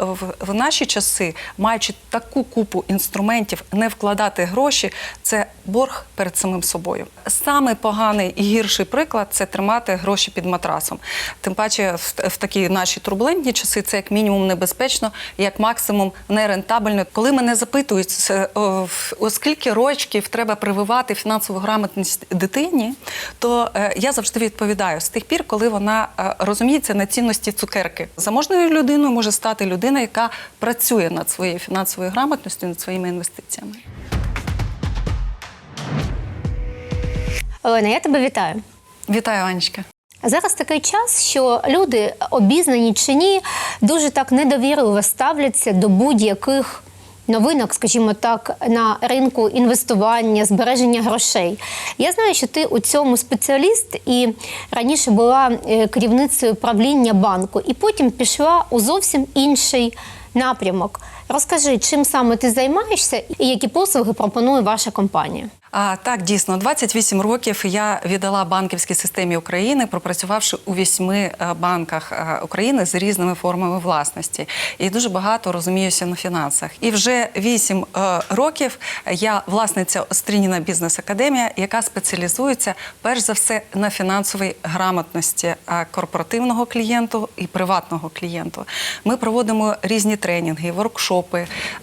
В, в наші часи, маючи таку купу інструментів, не вкладати гроші це борг перед самим собою. Саме поганий і гірший приклад це тримати гроші під матрасом. Тим паче, в, в такі наші турбулентні часи це як мінімум небезпечно, як максимум нерентабельно. Коли мене запитують, це, о, в- о скільки рочків треба прививати фінансову грамотність дитині, то е, я завжди відповідаю з тих пір, коли вона е, розуміється на цінності цукерки. Заможною людиною може стати людина, яка працює над своєю фінансовою грамотністю, над своїми інвестиціями. Олена, я тебе вітаю. Вітаю, Анечка. Зараз такий час, що люди, обізнані чи ні, дуже так недовірливо ставляться до будь-яких новинок, скажімо так, на ринку інвестування, збереження грошей. Я знаю, що ти у цьому спеціаліст і раніше була е, керівницею правління банку, і потім пішла у зовсім інший напрямок. Розкажи, чим саме ти займаєшся і які послуги пропонує ваша компанія? А, так, дійсно, 28 років я віддала банківській системі України, пропрацювавши у вісьми е, банках е, України з різними формами власності. І дуже багато розуміюся на фінансах. І вже 8 е, років я власниця Острініна бізнес академія, яка спеціалізується перш за все на фінансовій грамотності корпоративного клієнту і приватного клієнту. Ми проводимо різні тренінги, воркшопи,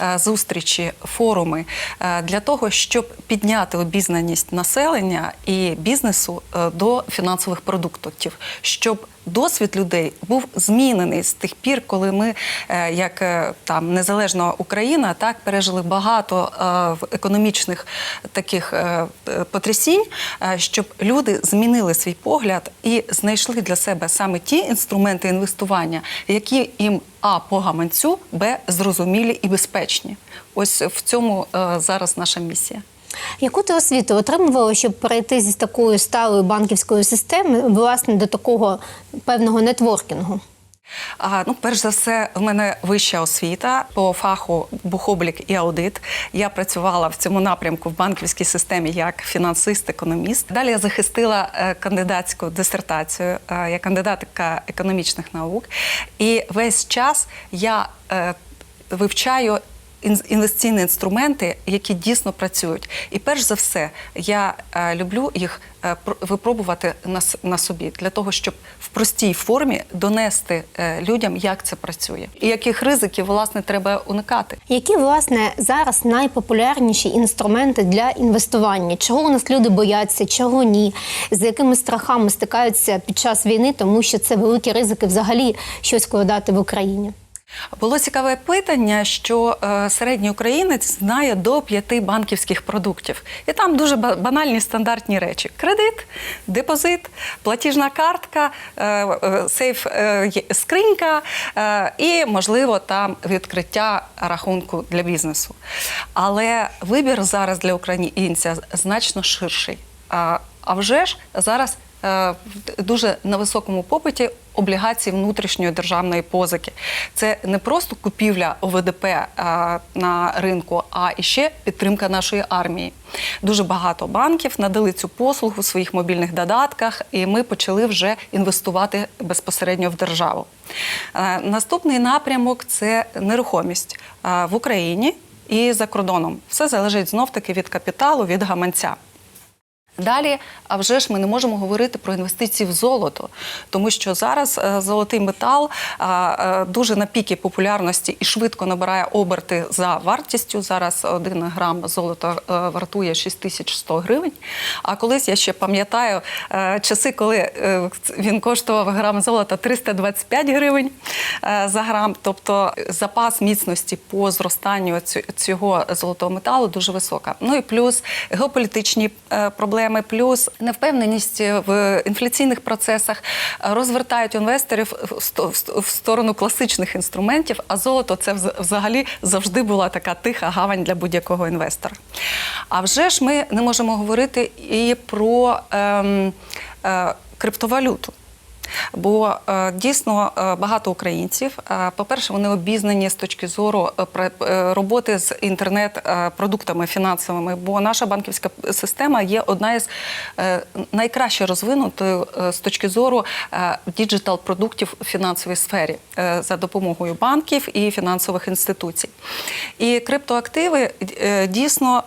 е, зустрічі, форуми е, для того, щоб підняти обізнаність населення і бізнесу е, до фінансових продуктів, щоб досвід людей був змінений з тих пір, коли ми, е, як е, там незалежна Україна, так пережили багато е, економічних таких потрясінь, щоб люди змінили свій погляд і знайшли для себе саме ті інструменти інвестування, які їм а по гаманцю, б зрозумілі і безпечні. Ось в цьому зараз наша місія. Яку ти освіту отримувала, щоб перейти зі такої сталої банківської системи власне до такого певного нетворкінгу? А, ну, перш за все, в мене вища освіта по фаху бухоблік і аудит. Я працювала в цьому напрямку в банківській системі як фінансист, економіст. Далі я захистила е, кандидатську дисертацію. Е, я кандидатка економічних наук. І весь час я е, вивчаю. Ін- Інвестиційні інструменти, які дійсно працюють, і перш за все, я е, люблю їх е, випробувати на, на собі для того, щоб в простій формі донести е, людям, як це працює, і яких ризиків власне треба уникати. Які власне зараз найпопулярніші інструменти для інвестування? Чого у нас люди бояться, чого ні? З якими страхами стикаються під час війни, тому що це великі ризики взагалі щось вкладати в Україні? Було цікаве питання, що е, середній українець знає до п'яти банківських продуктів, і там дуже банальні стандартні речі: кредит, депозит, платіжна картка, е, е, сейф скринька і, можливо, там відкриття рахунку для бізнесу. Але вибір зараз для українця значно ширший. А, вже ж зараз дуже на високому попиті облігації внутрішньої державної позики. Це не просто купівля ОВДП е, на ринку, а і ще підтримка нашої армії. Дуже багато банків надали цю послугу в своїх мобільних додатках, і ми почали вже інвестувати безпосередньо в державу. Е, Наступний напрямок це нерухомість е, в Україні і за кордоном. Все залежить знов таки від капіталу, від гаманця. Далі, а вже ж ми не можемо говорити про інвестиції в золото, тому що зараз е, золотий метал е, дуже на піки популярності і швидко набирає оберти за вартістю. Зараз один грам золота е, вартує 6100 гривень. А колись я ще пам'ятаю часи, коли він коштував грам золота 325 гривень за грам. Тобто запас міцності по зростанню цього золотого металу дуже висока. Ну і плюс геополітичні е, проблеми, плюс невпевненість в інфляційних процесах розвертають інвесторів в сто- в сто- в сторону класичних інструментів. А золото це взагалі завжди була така тиха гавань для будь-якого інвестора. А вже ж ми не можемо говорити і про ем, е, криптовалюту. Бо е, дійсно е, багато українців, е, по-перше, вони обізнані з точки зору роботи з інтернет-продуктами фінансовими, бо наша банківська система є одна із найкраще розвинутою з точки зору діджитал-продуктів у фінансовій сфері за допомогою банків і фінансових інституцій. І криптоактиви дійсно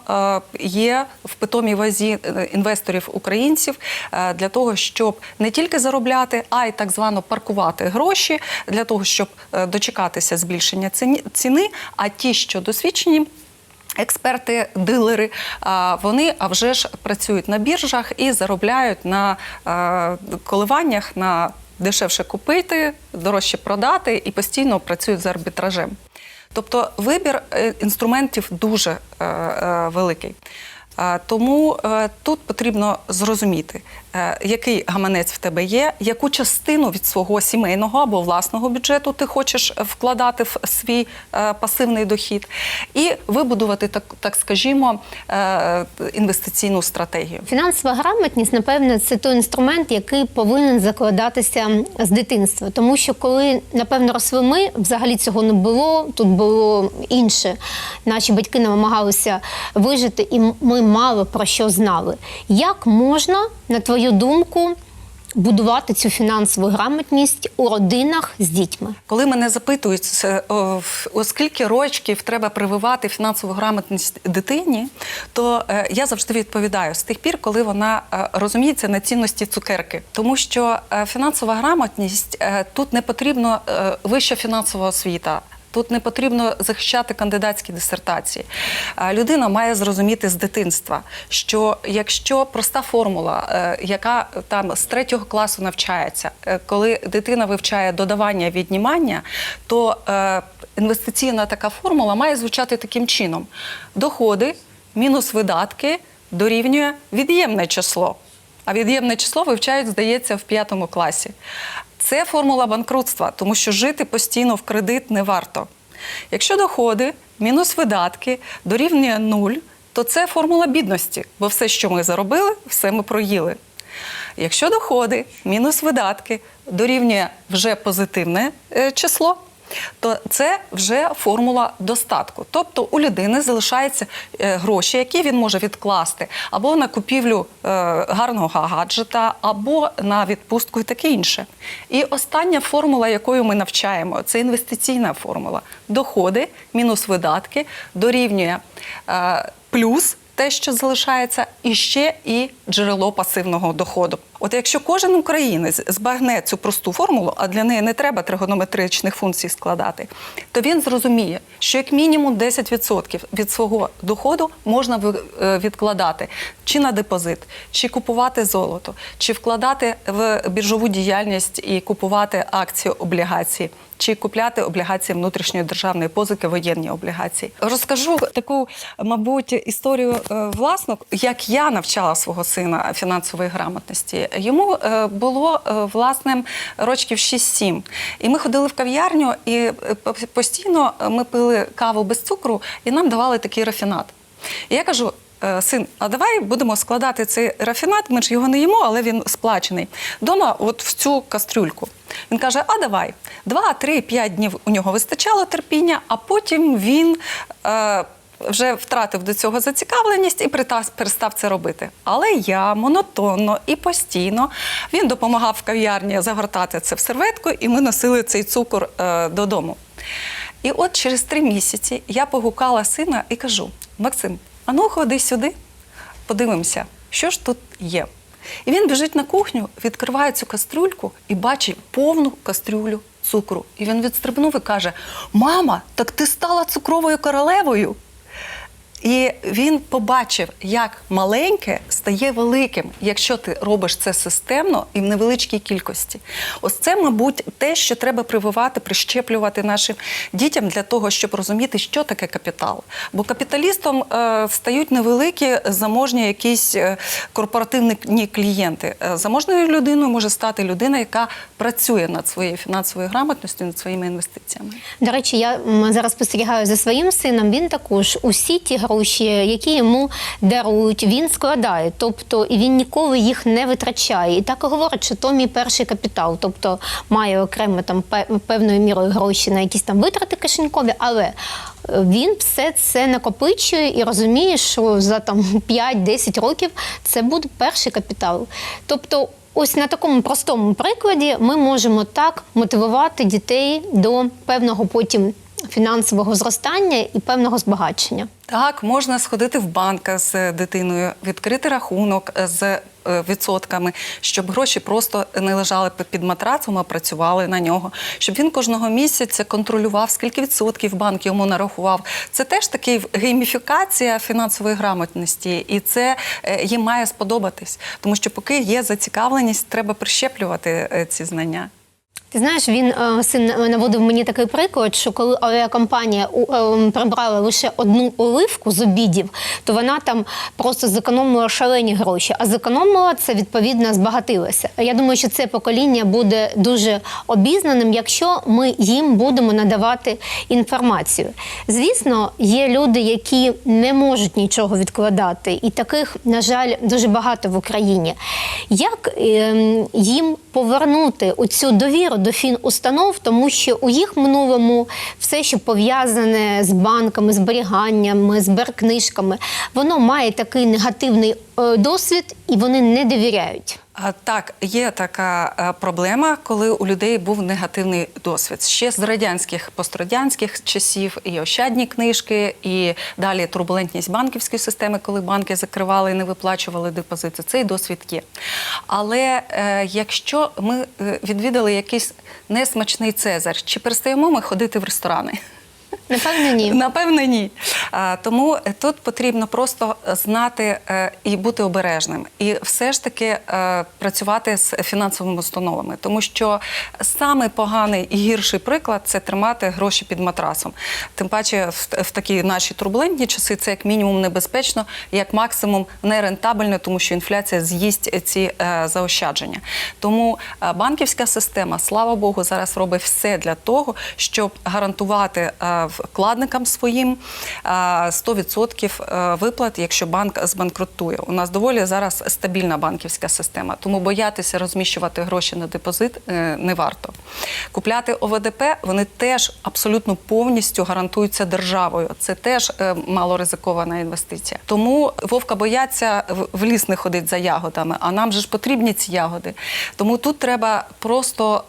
є в питомій вазі інвесторів українців для того, щоб не тільки заробляти, а й так звано паркувати гроші для того, щоб е, дочекатися збільшення ціни. А ті, що досвідчені. Експерти, дилери, вони а вже ж працюють на біржах і заробляють на е, коливаннях на дешевше купити, дорожче продати і постійно працюють з арбітражем. Тобто вибір е, інструментів дуже великий. Тому е, тут потрібно зрозуміти, е, який гаманець в тебе є, яку частину від свого сімейного або власного бюджету ти хочеш вкладати в свій е, пасивний дохід, і вибудувати так, так скажімо, інвестиційну стратегію. Фінансова грамотність, напевно, це той інструмент, який повинен закладатися з дитинства. Тому що коли, напевно, росли ми, взагалі цього не було, тут було інше. Наші батьки намагалися вижити, і ми мало про що знали. Як можна, на твою думку, будувати цю фінансову грамотність у родинах з дітьми? Коли мене запитують, це, о, в- о скільки рочків треба прививати фінансову грамотність дитині, то е, я завжди відповідаю з тих пір, коли вона е, розуміється на цінності цукерки. Тому що е, фінансова грамотність е, тут не потрібно е, вища фінансова освіта. Тут не потрібно захищати кандидатські дисертації. Людина має зрозуміти з дитинства, що якщо проста формула, е, яка там з третього класу навчається, е, коли дитина вивчає додавання віднімання, то е, інвестиційна така формула має звучати таким чином: доходи мінус видатки дорівнює від'ємне число. А від'ємне число вивчають, здається, в п'ятому класі. Це формула банкрутства, тому що жити постійно в кредит не варто. Якщо доходи мінус видатки дорівнює нуль, то це формула бідності, бо все, що ми заробили, все ми проїли. Якщо доходи мінус видатки дорівнює вже позитивне е, число, то це вже формула достатку. Тобто у людини залишаються е, гроші, які він може відкласти або на купівлю е, гарного гаджета, або на відпустку і таке інше. І остання формула, якою ми навчаємо, це інвестиційна формула. Доходи мінус видатки дорівнює е, плюс те, що залишається, і ще і джерело пасивного доходу. От якщо кожен українець збагне цю просту формулу, а для неї не треба тригонометричних функцій складати, то він зрозуміє, що як мінімум 10% від свого доходу можна е, відкладати чи на депозит, чи купувати золото, чи вкладати в біржову діяльність і купувати акції облігації. Чи купляти облігації внутрішньої державної позики, воєнні облігації? Розкажу таку, мабуть, історію е, власну, як я навчала свого сина фінансової грамотності. Йому е, було е, власне рочків 6-7. І ми ходили в кав'ярню, і е, постійно ми пили каву без цукру, і нам давали такий рафінат. І я кажу. «Е, Син, а давай будемо складати цей рафінат. Ми ж його не їмо, але він сплачений. Дома, от в цю кастрюльку. Він каже: А давай. Два, три, п'ять днів у нього вистачало терпіння, а потім він вже втратив до цього зацікавленість і перестав це робити. Але я монотонно і постійно він допомагав в кав'ярні загортати це в серветку, і ми носили цей цукор е, додому. І от через три місяці я погукала сина і кажу: Максим, а ну ходи сюди, подивимося, що ж тут є. І він біжить на кухню, відкриває цю кастрюльку і бачить повну кастрюлю цукру. І він відстрибнув і каже: Мама, так ти стала цукровою королевою. І він побачив, як маленьке стає великим, якщо ти робиш це системно і в невеличкій кількості. Ось це, мабуть, те, що треба прививати, прищеплювати нашим дітям для того, щоб розуміти, що таке капітал. Бо капіталістом е, стають невеликі заможні якісь е, корпоративні клієнти. Е, заможною людиною може стати людина, яка працює над своєю фінансовою грамотністю, над своїми інвестиціями. До речі, я зараз спостерігаю за своїм сином. Він також усі ті гроші, які йому дарують, він складає. Тобто і він ніколи їх не витрачає. І так і говорить, що то мій перший капітал, тобто має окремо там пе- певною мірою гроші на якісь там витрати кишенькові, але е, він все це накопичує і розуміє, що за там 5-10 років це буде перший капітал. Тобто, ось на такому простому прикладі ми можемо так мотивувати дітей до певного потім фінансового зростання і певного збагачення. Так, можна сходити в банк з дитиною, відкрити рахунок з е, відсотками, щоб гроші просто не лежали під- матрацом, а працювали на нього. Щоб він кожного місяця контролював, скільки відсотків банк йому нарахував. Це теж такий гейміфікація фінансової грамотності, і це е, їм має сподобатись, тому що поки є зацікавленість, треба прищеплювати е, ці знання. Ти знаєш, він е, син наводив мені такий приклад, що коли авіакомпанія у- е, прибрала лише одну оливку з обідів, то вона там просто зекономила шалені гроші. А зекономила це відповідно збагатилася. Я думаю, що це покоління буде дуже обізнаним, якщо ми їм будемо надавати інформацію. Звісно, є люди, які не можуть нічого відкладати, і таких, на жаль, дуже багато в Україні. Як ем, їм повернути оцю довіру до фінустанов, тому що у їх минулому все, що пов'язане з банками, зберіганнями, зберкнижками, воно має такий негативний е, досвід, і вони не довіряють. Так, є така е, проблема, коли у людей був негативний досвід. Ще з радянських пострадянських часів і ощадні книжки, і далі турбулентність банківської системи, коли банки закривали і не виплачували депозити. Цей досвід є. Але е, якщо ми е, відвідали якийсь несмачний цезар, чи перестаємо ми ходити в ресторани? Напевно, ні. Напевне, ні. Тому тут потрібно просто знати е, і бути обережним, і все ж таки е, працювати з фінансовими установами, тому що самий поганий і гірший приклад це тримати гроші під матрасом. Тим паче, в, в такі наші турбулентні часи це як мінімум небезпечно, як максимум нерентабельно, тому що інфляція з'їсть ці е, заощадження. Тому е, банківська система, слава Богу, зараз робить все для того, щоб гарантувати е, вкладникам своїм е, 100% е, виплат, якщо банк збанкрутує. У нас доволі зараз стабільна банківська система, тому боятися розміщувати гроші на депозит е, не варто. Купляти ОВДП вони теж абсолютно повністю гарантуються державою. Це теж е, малоризикована інвестиція. Тому вовка бояться в- ліс не ходить за ягодами, а нам же ж потрібні ці ягоди. Тому тут треба просто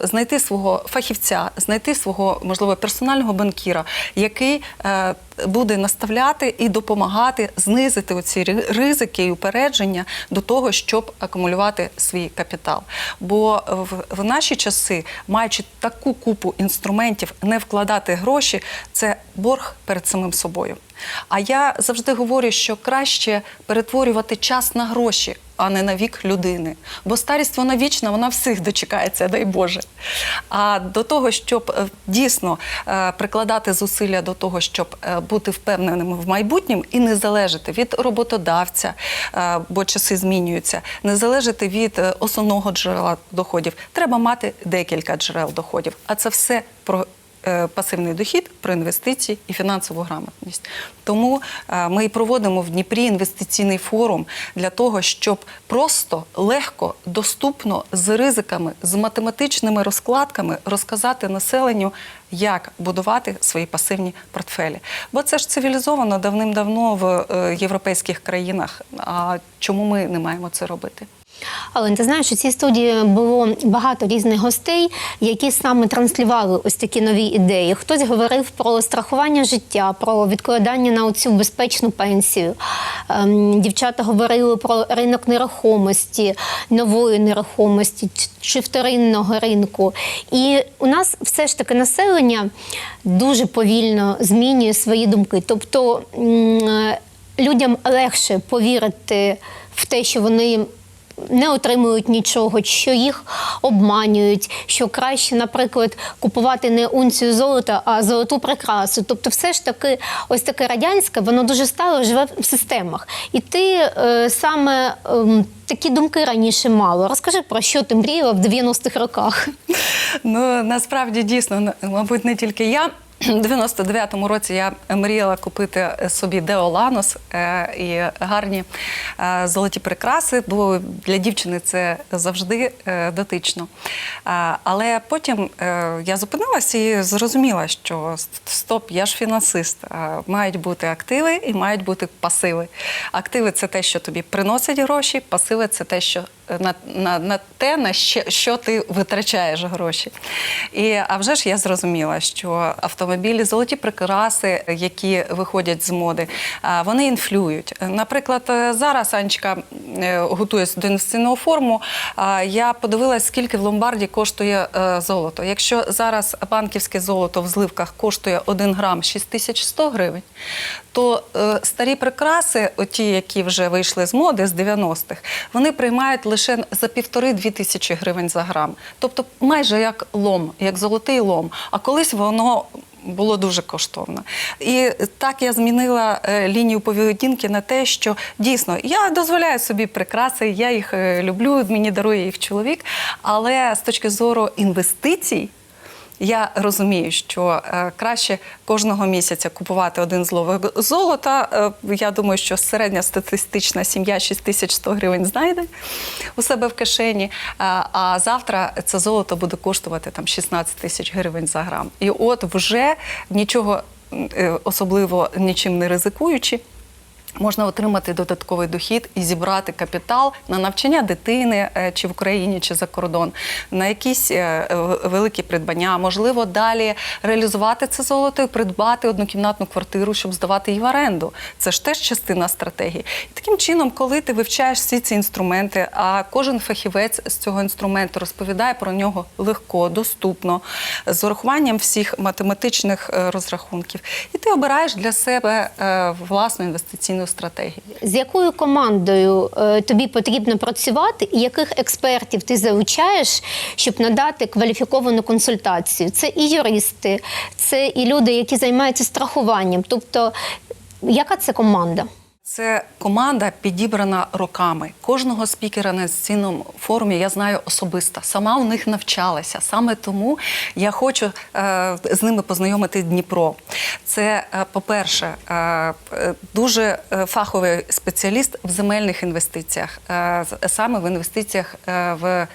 знайти свого фахівця, знайти свого можливо персонального банкіра, який е, буде наставляти і допомагати знизити оці ризики і упередження до того, щоб акумулювати свій капітал. Бо в, наші часи, маючи таку купу інструментів, не вкладати гроші це борг перед самим собою. А я завжди говорю, що краще перетворювати час на гроші, а не на вік людини. Бо старість вона вічна, вона всіх дочекається, дай Боже. А до того, щоб е, дійсно е, прикладати зусилля до того, щоб е, бути впевненими в майбутньому і не залежати від роботодавця, е, бо часи змінюються, не залежати від е, основного джерела доходів, треба мати декілька джерел доходів. А це все про пасивний дохід, про інвестиції і фінансову грамотність. Тому е, ми і проводимо в Дніпрі інвестиційний форум для того, щоб просто легко, доступно, з ризиками, з математичними розкладками розказати населенню, як будувати свої пасивні портфелі. Бо це ж цивілізовано давним-давно в е, європейських країнах. А чому ми не маємо це робити? Але ти знаєш, у цій студії було багато різних гостей, які саме транслювали ось такі нові ідеї. Хтось говорив про страхування життя, про відкладання на оцю безпечну пенсію. Ем, Дівчата говорили про ринок нерухомості, нової нерухомості чи вторинного ринку. І у нас все ж таки населення дуже повільно змінює свої думки. Тобто людям легше повірити в те, що вони не отримують нічого, що їх обманюють, що краще, наприклад, купувати не унцію золота, а золоту прикрасу. Тобто, все ж таки, ось таке радянське, воно дуже стало живе в системах. І ти е, саме ем, такі думки раніше мало. Розкажи про що ти мріяла в 90-х роках. Ну насправді дійсно, мабуть, не тільки я. У 99-му році я мріяла купити собі Деоланос е, і гарні е, золоті прикраси, бо для дівчини це завжди е, дотично. Але потім я зупинилася і зрозуміла, що стоп, я ж фінансист. Мають бути активи і мають бути пасиви. Активи це те, що тобі приносить гроші, пасиви це те, що на, на, на те, на що, що ти витрачаєш гроші. І, а вже ж я зрозуміла, що автомобілі, золоті прикраси, які виходять з моди, вони інфлюють. Наприклад, зараз Анечка е, готується до інвестиційного форуму. а, Я подивилась, скільки в ломбарді коштує е, золото. Якщо зараз банківське золото в зливках коштує 1 грам 6100 гривень, то е, старі прикраси, оті, які вже вийшли з моди з 90-х, вони приймають лише за півтори-дві тисячі гривень за грам. Тобто майже як лом, як золотий лом. А колись воно. Було дуже коштовно. І так я змінила е, лінію поведінки на те, що дійсно я дозволяю собі прикраси, я їх е, люблю, мені дарує їх чоловік. Але з точки зору інвестицій, я розумію, що е, краще кожного місяця купувати один зловик золота. Е, я думаю, що середня статистична сім'я 6100 гривень знайде у себе в кишені. Е, а завтра це золото буде коштувати там 16 тисяч гривень за грам. І от вже нічого особливо нічим не ризикуючи. Можна отримати додатковий дохід і зібрати капітал на навчання дитини е, чи в Україні, чи за кордон, на якісь е, великі придбання. Можливо, далі реалізувати це золото і придбати однокімнатну квартиру, щоб здавати її в оренду. Це ж теж частина стратегії. І таким чином, коли ти вивчаєш всі ці інструменти, а кожен фахівець з цього інструменту розповідає про нього легко, доступно, з урахуванням всіх математичних е, розрахунків, і ти обираєш для себе власну інвестиційну стратегію. З якою командою е, тобі потрібно працювати, і яких експертів ти залучаєш, щоб надати кваліфіковану консультацію? Це і юристи, це і люди, які займаються страхуванням. Тобто, яка це команда? Це команда підібрана роками. Кожного спікера на інвестиційному форумі я знаю особисто. Сама у них навчалася. Саме тому я хочу е, з ними познайомити Дніпро. Це, е, по-перше, е, е, дуже е, фаховий спеціаліст в земельних інвестиціях, е, саме в інвестиціях е, в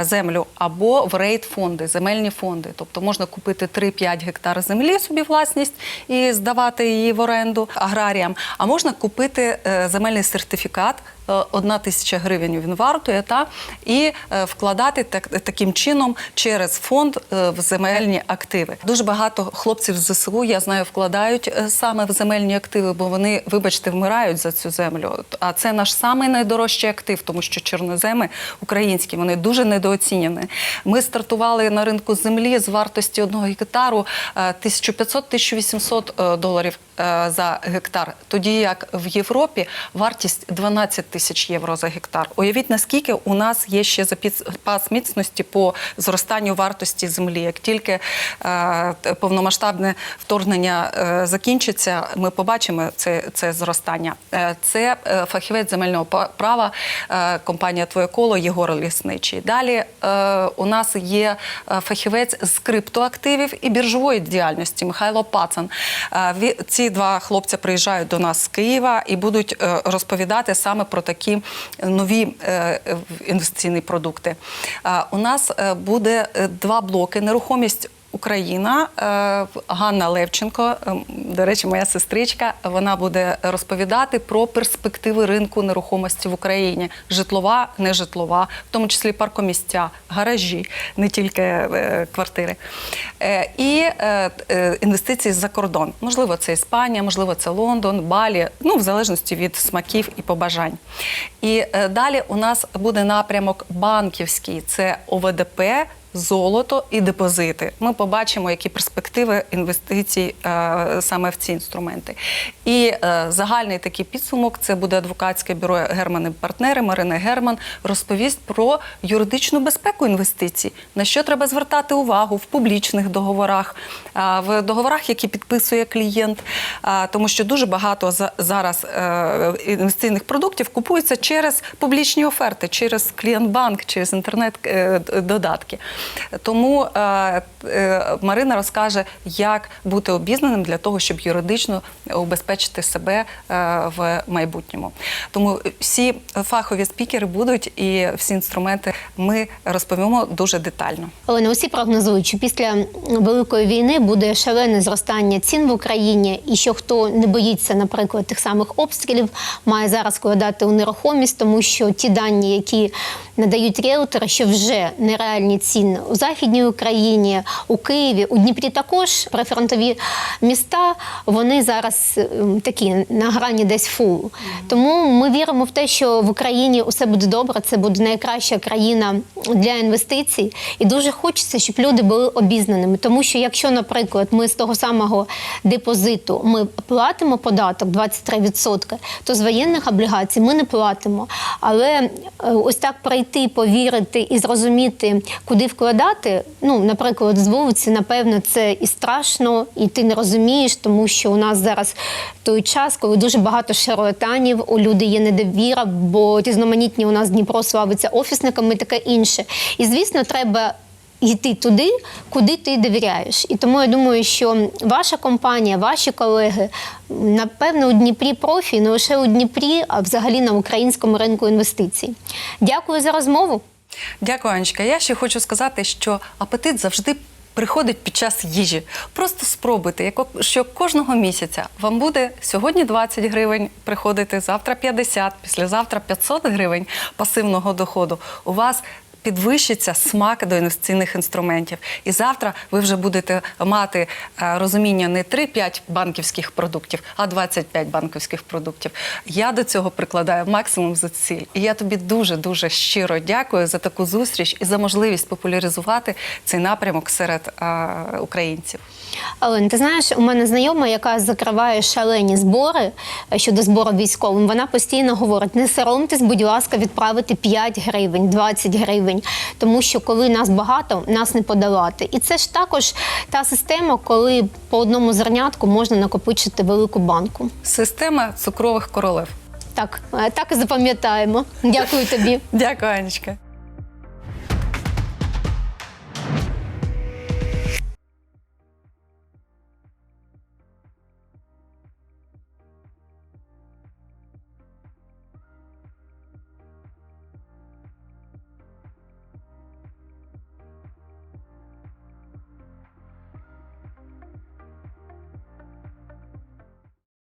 землю або в рейд-фонди, земельні фонди. Тобто можна купити 3-5 гектар землі собі власність і здавати її в оренду аграріям. А можна купити е, земельний сертифікат. Е, Одна тисяча гривень він вартує, та і е, вкладати так, таким чином через фонд е, в земельні активи. Дуже багато хлопців з ЗСУ, я знаю, вкладають саме в земельні активи, бо вони, вибачте, вмирають за цю землю. А це наш самий найдорожчий актив, тому що чорноземи українські вони дуже недооцінені. Ми стартували на ринку землі з вартості одного гектару е, 1500-1800 е, доларів за гектар. Тоді як в Європі вартість 12 тисяч євро за гектар. Уявіть, наскільки у нас є ще запас міцності по зростанню вартості землі. Як тільки е, повномасштабне вторгнення е, закінчиться, ми побачимо це, це зростання. Е, це е, фахівець земельного права, е, компанія Твоє коло Єгор Лісничий. Далі е, у нас є е, фахівець з криптоактивів і біржової діяльності Михайло Пацан. Е, ві- Ці два хлопця приїжджають до нас з Києва і будуть е, розповідати саме про такі нові е, інвестиційні продукти. У нас е, буде два блоки: нерухомість. Україна е, Ганна Левченко, е, до речі, моя сестричка. Вона буде розповідати про перспективи ринку нерухомості в Україні: житлова, нежитлова, в тому числі паркомістя, гаражі, не тільки е, квартири. І інвестиції за кордон. Можливо, це Іспанія, можливо, це Лондон, Балі, ну в залежності від смаків і побажань. І далі у нас буде напрямок банківський: це ОВДП золото і депозити. Ми побачимо, які перспективи інвестицій е, саме в ці інструменти. І е, загальний такий підсумок це буде адвокатське бюро Герман партнери Марина Герман розповість про юридичну безпеку інвестицій, на що треба звертати увагу в публічних договорах, а, в договорах, які підписує клієнт, тому що дуже багато за- зараз е, інвестиційних продуктів купується через публічні оферти, через клієнтбанк, через інтернет-додатки. Тому е, е, Марина розкаже, як бути обізнаним для того, щоб юридично убезпечити себе е, в майбутньому. Тому всі фахові спікери будуть і всі інструменти ми розповімо дуже детально. Олена, усі прогнозують, що після великої війни буде шалене зростання цін в Україні, і що хто не боїться, наприклад, тих самих обстрілів, має зараз вкладати у нерухомість, тому що ті дані, які надають ріелтори, що вже нереальні ціни у західній Україні, у Києві, у Дніпрі також прифронтові міста. Вони зараз ем, такі на грані десь фулу. Тому ми віримо в те, що в Україні усе буде добре. Це буде найкраща країна для інвестицій, і дуже хочеться, щоб люди були обізнаними. Тому що якщо, наприклад, ми з того самого депозиту ми платимо податок 23%, то з воєнних облігацій ми не платимо. Але е, ось так прийти, повірити і зрозуміти, куди вкладати. Ну, наприклад, з вулиці, напевно, це і страшно, і ти не розумієш, тому що у нас зараз той час, коли дуже багато шарлатанів, у людей є недовіра, бо різноманітні у нас Дніпро славиться офісниками і таке інше. І звісно, треба. Йти туди, куди ти довіряєш. І тому я думаю, що ваша компанія, ваші колеги, напевно, у Дніпрі профі, не лише у Дніпрі, а взагалі на українському ринку інвестицій. Дякую за розмову. Дякую, Анечка. Я ще хочу сказати, що апетит завжди. Приходить під час їжі. Просто спробуйте, що кожного місяця вам буде сьогодні 20 гривень приходити, завтра 50, післязавтра 500 гривень пасивного доходу. У вас підвищиться смак до інвестиційних інструментів. І завтра ви вже будете мати е, розуміння не 3-5 банківських продуктів, а 25 банківських продуктів. Я до цього прикладаю максимум зусиль. І я тобі дуже дуже щиро дякую за таку зустріч і за можливість популяризувати цей напрямок серед е, українців. Олен, ти знаєш, у мене знайома, яка закриває шалені збори е, щодо збору військовим. Вона постійно говорить: не соромтесь, будь ласка, відправити 5 гривень, 20 гривень. Тому що коли нас багато, нас не подолати. І це ж також та система, коли по одному зернятку можна накопичити велику банку. Система цукрових королев. Так, е, так і запам'ятаємо. Дякую тобі. Дякую, Анечка.